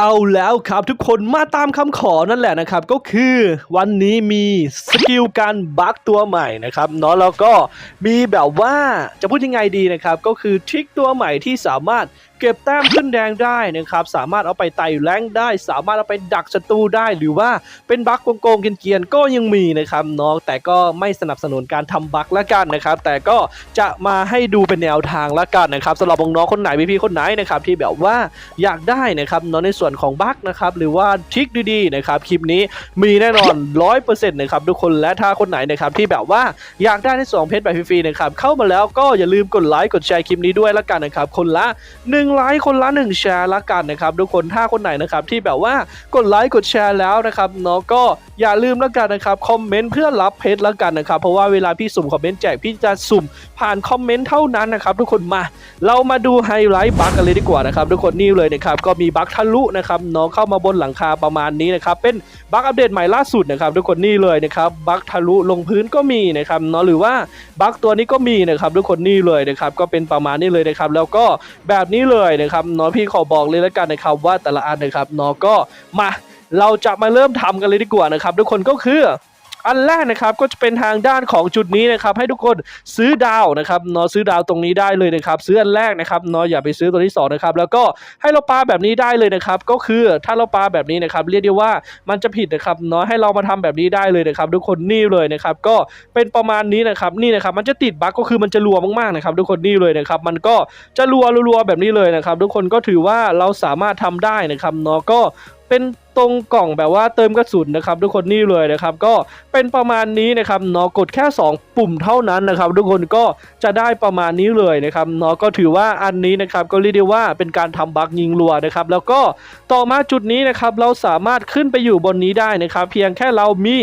เอาแล้วครับทุกคนมาตามคำขอนั่นแหละนะครับ ก็คือวันนี้มีสกิลการบักตัวใหม่นะครับเนาะแล้วก็มีแบบว่าจะพูดยังไงดีนะครับ ก็คือทริคตัวใหม่ที่สามารถ เก็บแต้มขึ้นแดงได้นะครับสามารถเอาไปไต่แรงได้ สามารถเอาไปดักศัตรูได้หรือว่าเป็นบั๊กโกงเกียนๆก็ยังมีนะครับเนาะแต่ก็ไม่สนับสนุนการทำบั๊กละกันนะครับ แต่ก็จะมาให้ดูเป็นแนวทางละกันนะครับสำหรับน้องคนไหนพี่ๆคนไหนนะครับที่แบบว่าอยากได้นะครับเนาะในส่วนของบั๊กนะครับหรือว่าทริคดีๆนะครับคลิปนี้มีแน่นอน 100%นะครับทุกคนและถ้าคนไหนนะครับที่แบบว่าอยากได้ในสองเพชรแบบฟรีๆนะครับเข้ามาแล้วก็อย่าลืมกดไลค์กดแชร์คลิปนี้ด้วยละกันนะครับคนละ1ไลค์คนละ1แชร์ละกันนะครับทุกคนถ้าคนไหนนะครับที่แบบว่ากดไลค์กดแชร์แล้วนะครับเนาะก็อย่าลืมละกันนะครับคอมเมนต์เพื่อรับเพชรละกันนะครับเพราะว่าเวลาพี่สุ่มคอมเมนต์แจกพี่จะสุ่มผ่านคอมเมนต์เท่านั้นนะครับทุกคนมาเรามาดูไฮไลท์บัคกันเลยดีกว่านะครับทุกคนนี่เลยนะครับก็มีบัคทะลุนะครับเนาะเข้ามาบนหลังคาประมาณนี้นะครับเป็นบัคอัปเดตใหม่ล่าสุดนะครับทุกคนนี่เลยนะครับบัคทะลุลงพื้นก็มีนะครับเนาะหรือว่าบัคตัวนี้ก็มีนะครับทุกคนนี่เลยนะครับก็เป็นประมาณนี้เลยนะครับแล้วก็แบบนี้เลยนะครับเนาะพี่ขอบอกเลยแล้วกันนะครับว่าแต่ละอันนะครับเนาะก็มาเราจะมาเริ่มทำกันเลยดีกว่านะครับทุกคนก็คือ อันแรกนะครับก็จะเป็นทางด้านของจุดนี้นะครับให้ทุกคนซื้อดาวนะครับเนาะซื้อดาวตรงนี้ได้เลยนะครับซื้ออันแรกนะครับเนาะอย่าไปซื้อตัวที่สองนะครับแล้วก็ให้เราปาแบบนี้ได้เลยนะครับก็คือถ้าเราปาแบบนี้นะครับเรียกได้ว่ามันจะผิดนะครับเนาะให้เรามาทำแบบนี้ได้เลยนะครับทุกคนนี่เลยนะครับก็เป็นประมาณนี้นะครับนี่นะครับมันจะติดบั๊กก็คือมันจะรัวมากๆนะครับทุกคนนี่เลยนะครับมันก็จะรัวรัวๆแบบนี้เลยนะครับทุกคนก็ถือว่าเราสามารถทำได้นะครับเนาะก็ เป็นตรงกล่องแบบว่าเติมกระสุนนะครับทุกคนนี่เลยนะครับก็เป็นประมาณนี้นะครับเนาะกดแค่ 2 ปุ่มเท่านั้นนะครับทุกคนก็จะได้ประมาณนี้เลยนะครับเนาะก็ถือว่าอันนี้นะครับก็เรียกได้ว่าเป็นการทำบั๊กยิงรัวนะครับแล้วก็ต่อมาจุดนี้นะครับเราสามารถขึ้นไปอยู่บนนี้ได้นะครับ เพียงแค่เรามี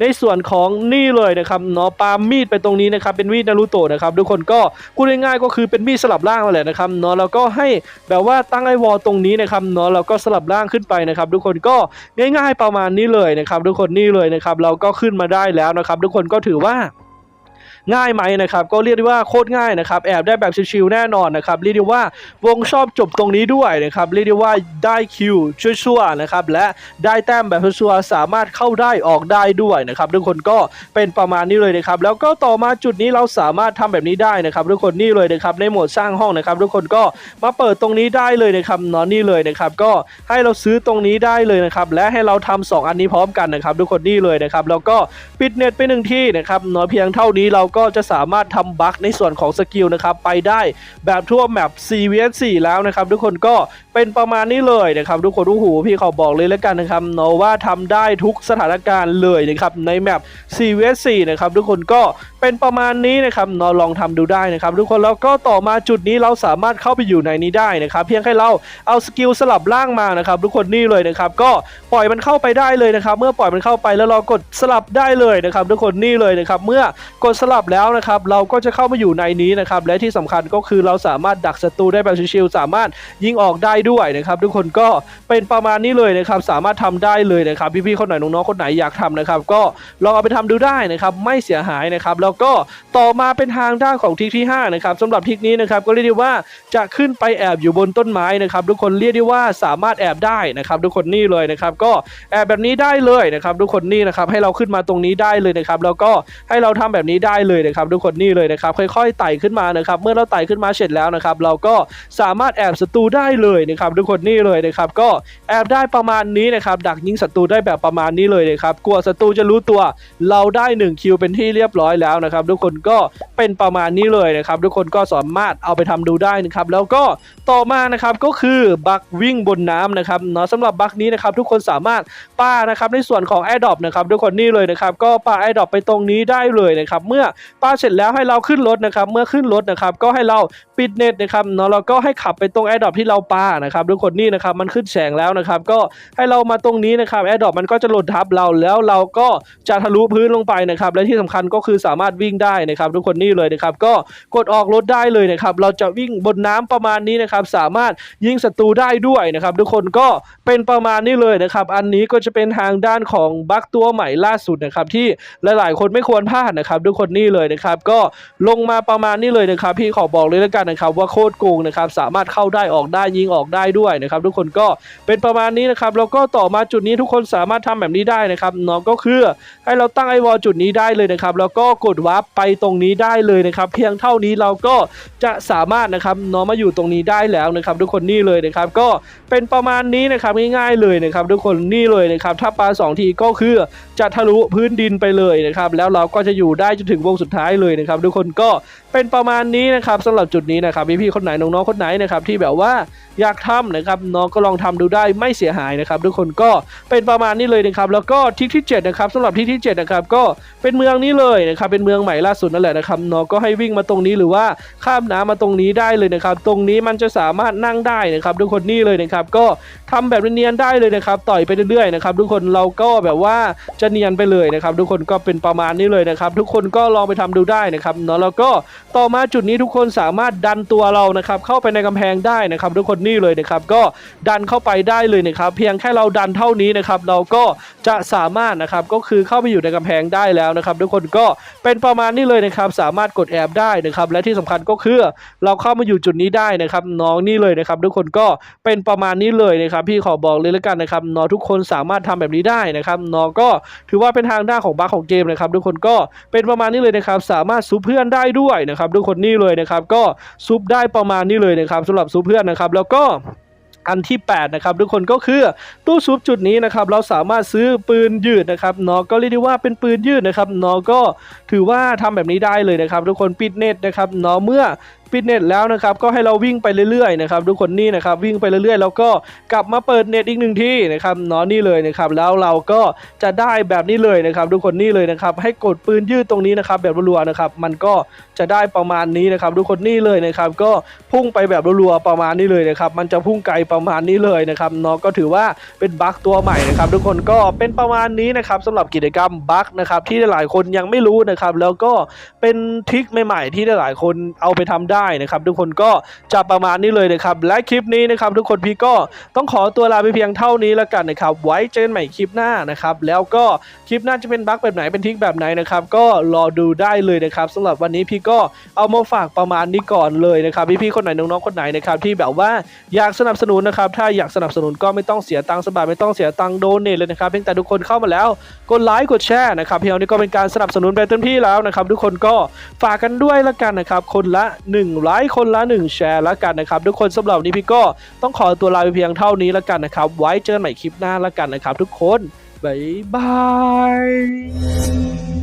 ในส่วนของนี่เลยนะครับเนาะปามีดไปตรงนี้นะครับเป็นมีดนารูโตะนะครับทุกคนก็พูดง่ายๆก็คือเป็นมีดสลับล่างมาแหละนะครับเนาะแล้วก็ให้แบบว่าตั้งไอวอลตรงนี้นะครับเนาะแล้วก็สลับล่างขึ้นไปนะครับ ทุกคนก็ง่าย ๆประมาณนี้เลยนะครับ ทุกคนนี่เลยนะครับเราก็ขึ้นมาได้แล้วนะครับ ทุกคนก็ถือว่า ง่ายไหมนะครับก็เรียกได้ว่าโคตรง่ายนะครับแอบได้แบบชิวๆแน่นอนนะครับเรียกได้ว่าวงชอบจบตรงนี้ด้วยนะครับเรียกได้ว่าได้คิวชั่วๆนะครับและได้แต้มแบบชัวร์ๆสามารถเข้าได้ออกได้ด้วยนะครับทุกคนก็เป็นประมาณนี้เลยนะครับแล้วก็ต่อมาจุดนี้เราสามารถทำแบบนี้ได้นะครับทุกคนนี่เลยนะครับในโหมดสร้างห้องนะครับทุกคนก็มาเปิดตรงนี้ได้เลยนะครับนอนนี่เลยนะครับก็ให้เราซื้อตรงนี้ได้เลยนะครับและให้เราทำสองอันนี้พร้อมกันนะครับทุกคนนี่เลยนะครับแล้วก็ปิดเน็ตไปหนึ่งที่นะครับเนาะเพียงเท่านี้เราก็จะสามารถทำบั๊กในส่วนของสกิลนะครับไปได้แบบทั่วแมป4 vs 4แล้วนะครับ ทุกคนก็เป็นประมาณนี้เลยนะครับ ทุกคนโอ้โหพี่เขาบอกเลยแล้วกันนะครับเนาะว่าทำได้ทุกสถานการณ์เลยนะครับในแมป4 vs 4นะครับทุกคนก็เป็นประมาณนี้นะครับเนาะลองทำดูได้นะครับ ทุกคนแล้วก็ต่อมาจุดนี้เราสามารถเข้าไปอยู่ในนี้ได้นะครับเพียงแค่เราเอาสกิลสลับล่างมานะครับ ทุกคนนี่เลยนะครับก็ปล่อยมันเข้าไปได้เลยนะครับ เมื่อปล่อยมันเข้าไปแล้วเรากดสลับได้เลยนะครับ ทุกคนนี่เลยนะครับ เมื่อกดสลับแล้วนะครับเราก็จะเข้ามาอยู่ในนี้นะครับและที่สำคัญก็คือเราสามารถดักศัตรูได้แบบชิวๆสามารถยิงออกได้ด้วยนะครับ ทุกคนก็เป็นประมาณนี้เลยนะครับสามารถทำได้เลยนะครับพี่ๆคนไหนน้องๆคนไหนอยากทำนะครับก็ลองเอาไปทำดูได้นะครับไม่เสียหายนะครับแล้วก็ต่อมาเป็นทางด้านของทริคที่ห้านะครับสำหรับทริคนี้นะครับก็เรียกได้ว่าจะขึ้นไปแอบอยู่บนต้นไม้นะครับทุกคนเรียกได้ว่าสามารถแอบได้นะครับทุกคนนี่เลยนะครับก็แอบแบบนี้ได้เลยนะครับทุกคนนี่นะครับให้เราขึ้นมาตรงนี้ได้เลยนะครับแล้วก็ให้เราทำแบบนี้ได้เลยนะครับทุกคนนี่เลยนะครับค่อยๆไต่ขึ้นมานะครับเมื่อเราไต่ขึ้นมาเสร็จแล้วนะครับเราก็สามารถแอบศัตรูได้เลยนะครับทุกคนนี่เลยนะครับก็แอบได้ประมาณนี้นะครับดักยิงศัตรูได้แบบประมาณนี้เลยนะครับกลัวศัตรูจะรู้ตัวเราได้1คิวเป็นที่เรียบร้อยแล้วนะครับทุกคนก็เป็นประมาณนี้เลยนะครับทุกคนก็สามารถเอาไปทำดูได้นะครับแล้วก็ต่อมานะครับก็คือบักวิ่งบนน้ำนะครับเนาะสำหรับบักนี้นะครับทุกคนสามารถป้านะครับในส่วนของ a อ r d r o p นะครับทุกคนนี่เลยนะครับก็ป้า a อ r d r o p ไปตรงนี้ได้เลยนะครับเมื่อป้าเสร็จแล้วให้เราขึ้นรถนะครับ เมื่อขึ้นรถนะครับ ก็ให้เราปิดเน็ตนะครับเนาะเราก็ให้ขับไปตรง a อ r d r o p ที่เราป้านะครับทุกคนนี่นะครับมันขึ้นแสงแล้วนะครับ ก็ให้เรามาตรงนี้นะครับ a อ r d r o p มันก็จะหล่นทับเราแล้วเราก็จะทะลุพื้นลงไปนะครับ และที่สำคัญก็คือสามารถวิ่งได้นะครับ ทุกคนนี่เลยนะครับ ก็กดออกรถได้เลยนะครับ เราจะวิ่งบนน้ำประมาณนี้นะครับ สามารถยิงศัตรูได้ด้วยนะครับ ทุกคนก็เป็นประมาณนี้เลยนะครับ อันนี้ก็จะเป็นทางด้านของบั๊กตัวใหม่ล่าสุดนะครับ ที่หลายๆ คนไม่ควรพลาดนะครับ ทุกคนนี่เลยนะครับก็ลงมาประมาณนี้เลยนะครับพี่ขอบอกเลยแล้วกันนะครับว่าโคตรโกงนะครับสามารถเข้าได้ออกได้ยิงออกได้ด้วยนะครับทุกคนก็เป็นประมาณนี้นะครับแล้วก็ต่อมาจุดนี้ทุกคนสามารถทำแบบนี้ได้นะครับเนาะก็คือให้เราตั้งไอวอลจุดนี้ได้เลยนะครับแล้วก็กดวาร์ปไปตรงนี้ได้เลยนะครับเพียงเท่านี้เราก็จะสามารถนะครับเนาะมาอยู่ตรงนี้ได้แล้วนะครับทุกคนนี่เลยนะครับก็เป็นประมาณนี้นะครับง่ายๆเลยนะครับทุกคนนี่เลยนะครับถ้าปาสองทีก็คือจะทะลุพื้นดินไปเลยนะครับแล้วเราก็จะอยู่ได้จนถึงวงสุดท้ายเลยนะครับทุกคนก็เป็นประมาณนี้นะครับสำหรับจุดนี้นะครับพี่ๆคนไหนน้องๆคนไหนนะครับที่แบบว่าอยากทำนะครับน้องก็ลองทำดูได้ไม่เสียหายนะครับทุกคนก็เป็นประมาณนี้เลยนะครับแล้วก็ทิศที่7นะครับสำหรับทิศที่7นะครับก็เป็นเมืองนี้เลยนะครับเป็นเมืองใหม่ล่าสุดนั่นแหละนะครับน้องก็ให้วิ่งมาตรงนี้หรือว่าข้ามน้ำมาตรงนี้ได้เลยนะครับตรงนี้มันจะสามารถนั่งได้นะครับทุกคนนี่เลยนะครับก็ทำแบบเนียนๆได้เลยนะครับต่อยไปเรื่อยๆนะครับทุกคนเราก็แบบว่าจะเนียนไปเลยนะครับทุกคนก็เป็นประมาณนี้เลยนะครับทุกคนก็ลองไปทำดูได้นะครับเนาะแล้วก็ต่อมาจุดนี้ทุกคนสามารถดันตัวเรานะครับเข้าไปในกำแพงได้นะครับ ทุกคนนี่เลยนะครับก็ดันเข้าไปได้เลยนะครับ เพียงแค่เราดันเท่านี้นะครับเราก็จะสามารถนะครับก็คือเข้าไปอยู่ในกำแพงได้แล้วนะครับทุกคนก็เป็นประมาณนี้เลยนะครับ สามารถกดแอบได้นะครับ และที่สำคัญก็คือเราเข้ามาอยู่จุดนี้ได้นะครับ น้องนี่เลยนะครับ ทุกคนก็เป็นประมาณนี้เลยนะครับ พี่ขอบอกเลยแล้วกันนะครับน้องทุกคนสามารถทำแบบนี้ได้นะครับน้องก็ถือว่าเป็นทางด้านของบัคของเกมนะครับ ทุกคนก็เป็นประมาณนี้เลยนะครับสามารถซุปเพื่อนได้ด้วยนะครับทุกคนนี่เลยนะครับก็ซุปได้ประมาณนี้เลยนะครับสำหรับซุปเพื่อนนะครับแล้วก็อันที่ 8 นะครับ ทุกคนก็คือตู้ซุปจุดนี้นะครับ เราสามารถซื้อปืนยืดนะครับนอก็เรียกได้ว่าเป็นปืนยืดนะครับนอก็ถือว่าทำแบบนี้ได้เลยนะครับ ทุกคนปิดเน็ตนะครับนอเมื่อ ปิดเน็ตแล้วนะครับก็ให้เราวิ่งไปเรื่อยๆนะครับทุกคนนี่นะครับวิ่งไปเรื่อยๆ แล้วก็กลับมาเปิดเน็ตอีกหนึ่งที่นะครับเนาะนี่เลยนะครับแล้วเราก็จะได้แบบนี้เลยนะครับทุกคนนี่เลยนะครับให้กดปืนยืดตรงนี้นะครับแบบรัวๆนะครับมันก็จะได้ประมาณนี้นะครับทุกคนนี่เลยนะครับก็พุ่งไปแบบรัวๆประมาณนี้เลยนะครับมันจะพุ่งไกลประมาณนี้เลยนะครับเนาะก็ถือว่าเป็นบั๊กตัวใหม่นะครับทุกคนก็เป็นประมาณนี้นะครับสำหรับกิจกรรมบั๊กนะครับที่หลายคนยังไม่รู้นะครับแล้วก็เป็นทริคใหม่ๆที่หลายคนเอาไปทำได้ได้นะครับ ทุกคนก็จะประมาณนี้เลยนะครับ และคลิปนี้นะครับ ทุกคนพี่ก็ต้องขอตัวลาไปเพียงเท่านี้แล้วกันนะครับ ไว้เจอกันใหม่คลิปหน้านะครับ แล้วก็คลิปหน้าจะเป็นบั๊กแบบไหนเป็นทริคแบบไหนนะครับ ก็รอดูได้เลยนะครับสำหรับวันนี้พี่ก็เอามาฝากประมาณนี้ก่อนเลยนะครับพี่ๆคนไหนน้องๆคนไหนนะครับที่แบบว่าอยากสนับสนุนนะครับ ถ้าอยากสนับสนุนก็ไม่ต้องเสียตังค์สบายไม่ต้องเสียตังค์โดเนทเลยนะครับ เพียงแต่ทุกคนเข้ามาแล้วกดไลค์กดแชร์นะครับเพียงนี้ก็เป็นการสนับสนุนแบบเต็มที่แล้วนะครับ ทุกคนก็ฝากกันด้วยละกันนะครับ คนละ 1ไลค์คนละ 1 แชร์ละกันนะครับ ทุกคนสำหรับวันนี้พี่ก็ต้องขอตัวลาไปเพียงเท่านี้ละกันนะครับ ไว้เจอกันใหม่คลิปหน้าละกันนะครับ ทุกคนบ๊ายบาย